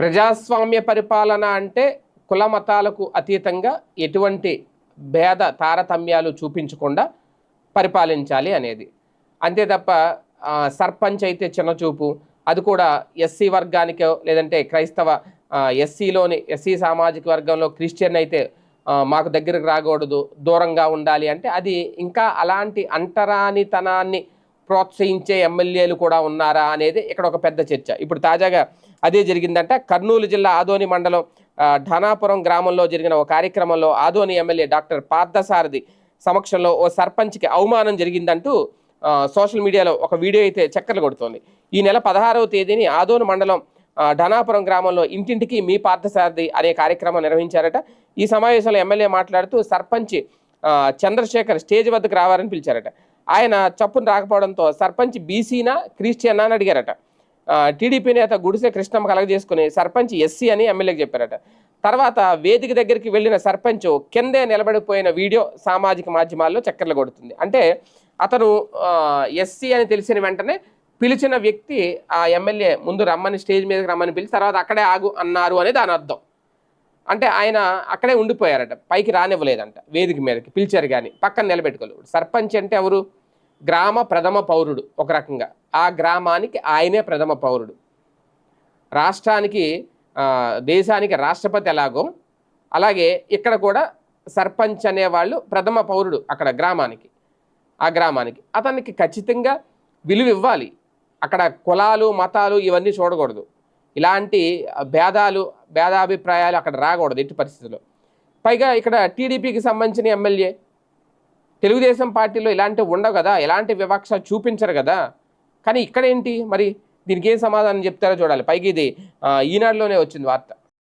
ప్రజాస్వామ్య పరిపాలన అంటే కుల మతాలకు అతీతంగా ఎటువంటి భేద తారతమ్యాలు చూపించకుండా పరిపాలించాలి అనేది. అంతే తప్ప సర్పంచ్ అయితే చిన్నచూపు. అది కూడా ఎస్సీ వర్గానికో లేదంటే క్రైస్తవ ఎస్సీలోని ఎస్సీ సామాజిక వర్గంలో క్రిస్టియన్ అయితే మాకు దగ్గరకు రాకూడదు దూరంగా ఉండాలి అంటే అది ఇంకా అలాంటి అంటరానితనాన్ని ప్రోత్సహించే ఎమ్మెల్యేలు కూడా ఉన్నారా అనేది ఇక్కడ ఒక పెద్ద చర్చ. ఇప్పుడు తాజాగా అదే జరిగిందంట. కర్నూలు జిల్లా ఆదోని మండలం ధనాపురం గ్రామంలో జరిగిన ఒక కార్యక్రమంలో ఆదోని ఎమ్మెల్యే డాక్టర్ పార్థసారథి సమక్షంలో ఓ సర్పంచ్కి అవమానం జరిగిందంటూ సోషల్ మీడియాలో ఒక వీడియో అయితే చక్కర్లు కొడుతోంది. ఈ నెల పదహారవ తేదీని ఆదోని మండలం ధనాపురం గ్రామంలో ఇంటింటికి మీ పార్థసారథి అనే కార్యక్రమం నిర్వహించారట. ఈ సమావేశంలో ఎమ్మెల్యే మాట్లాడుతూ సర్పంచ్ చంద్రశేఖర్ స్టేజ్ వద్దకు రావాలని పిలిచారట. ఆయన చప్పును రాకపోవడంతో సర్పంచ్ బీసీనా క్రిస్టియనా అని అడిగారట. టీడీపీ నేత గుడిసె కృష్ణమ్మ కలగజేసుకుని సర్పంచ్ ఎస్సీ అని ఎమ్మెల్యేకి చెప్పారట. తర్వాత వేదిక దగ్గరికి వెళ్ళిన సర్పంచ్ కిందే నిలబడిపోయిన వీడియో సామాజిక మాధ్యమాల్లో చక్కర్లు కొడుతుంది. అంటే అతను ఎస్సీ అని తెలిసిన వెంటనే పిలిచిన వ్యక్తి ఆ ఎమ్మెల్యే ముందు రమ్మని స్టేజ్ మీదకి రమ్మని పిలిచి తర్వాత అక్కడే ఆగు అన్నారు అనేది దాని అర్థం అంటే ఆయన అక్కడే ఉండిపోయారట. పైకి రానివ్వలేదంట. వేదిక మీదకి పిలిచారు కానీ పక్కన నిలబెట్టుకోలేదు. సర్పంచ్ అంటే ఎవరు? గ్రామ ప్రథమ పౌరుడు ఒక రకంగా. ఆ గ్రామానికి ఆయనే ప్రథమ పౌరుడు. రాష్ట్రానికి దేశానికి రాష్ట్రపతి ఎలాగో. అలాగే ఇక్కడ కూడా సర్పంచ్ అనేవాళ్ళు ప్రథమ పౌరుడు అక్కడ గ్రామానికి. ఆ గ్రామానికి. అతనికి ఖచ్చితంగా విలువ ఇవ్వాలి. అక్కడ కులాలు మతాలు ఇవన్నీ చూడకూడదు. ఇలాంటి భేదాలు భేదాభిప్రాయాలు అక్కడ రాకూడదు ఎట్టి పరిస్థితుల్లో. పైగా ఇక్కడ టీడీపీకి సంబంధించిన ఎమ్మెల్యే తెలుగుదేశం పార్టీలో ఇలాంటివి ఉండవు కదా ఎలాంటి వివక్ష చూపించరు కదా. కానీ ఇక్కడ ఏంటి మరి దీనికి ఏం సమాధానం చెప్తారో చూడాలి. పైగా ఇది ఈనాడులోనే వచ్చింది వార్త.